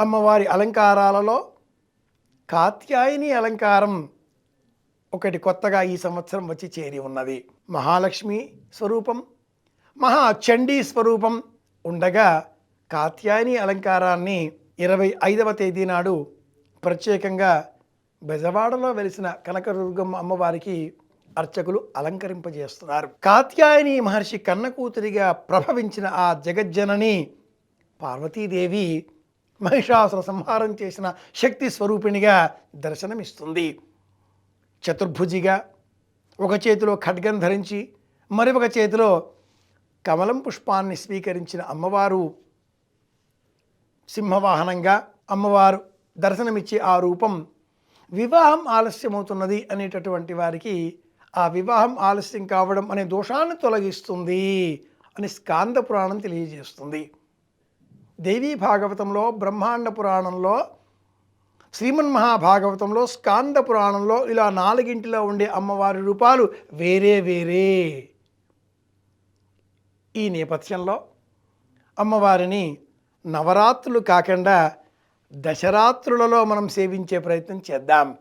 అమ్మవారి అలంకారాలలో కాత్యాయని అలంకారం ఒకటి కొత్తగా ఈ సంవత్సరం వచ్చి చేరి ఉన్నది. మహాలక్ష్మి స్వరూపం మహా చండీ స్వరూపం ఉండగా కాత్యాయని అలంకారాన్ని ఇరవై ఐదవ తేదీ నాడు ప్రత్యేకంగా బెజవాడలో వెలిసిన కనకదుర్గమ్మ అమ్మవారికి అర్చకులు అలంకరింపజేస్తున్నారు. కాత్యాయని మహర్షి కన్న కూతురిగా ప్రభవించిన ఆ జగజ్జనని పార్వతీదేవి మహిషాసుర సంహారం చేసిన శక్తి స్వరూపిణిగా దర్శనమిస్తుంది. చతుర్భుజిగా ఒక చేతిలో ఖడ్గం ధరించి మరొక చేతిలో కమలం పుష్పాన్ని స్వీకరించిన అమ్మవారు సింహవాహనంగా అమ్మవారు దర్శనమిచ్చే ఆ రూపం వివాహం ఆలస్యమవుతున్నది అనేటటువంటి వారికి ఆ వివాహం ఆలస్యం కావడం అనే దోషాన్ని తొలగిస్తుంది అని స్కాంద పురాణం తెలియజేస్తుంది. దేవీ భాగవతంలో బ్రహ్మాండ పురాణంలో శ్రీమన్ మహాభాగవతంలో స్కాంద పురాణంలో ఇలా నాలుగింటిలో ఉండే అమ్మవారి రూపాలు వేరే వేరే. ఈ నేపథ్యంలో అమ్మవారిని నవరాత్రులు కాకుండా దశరాత్రులలో మనం సేవించే ప్రయత్నం చేద్దాం.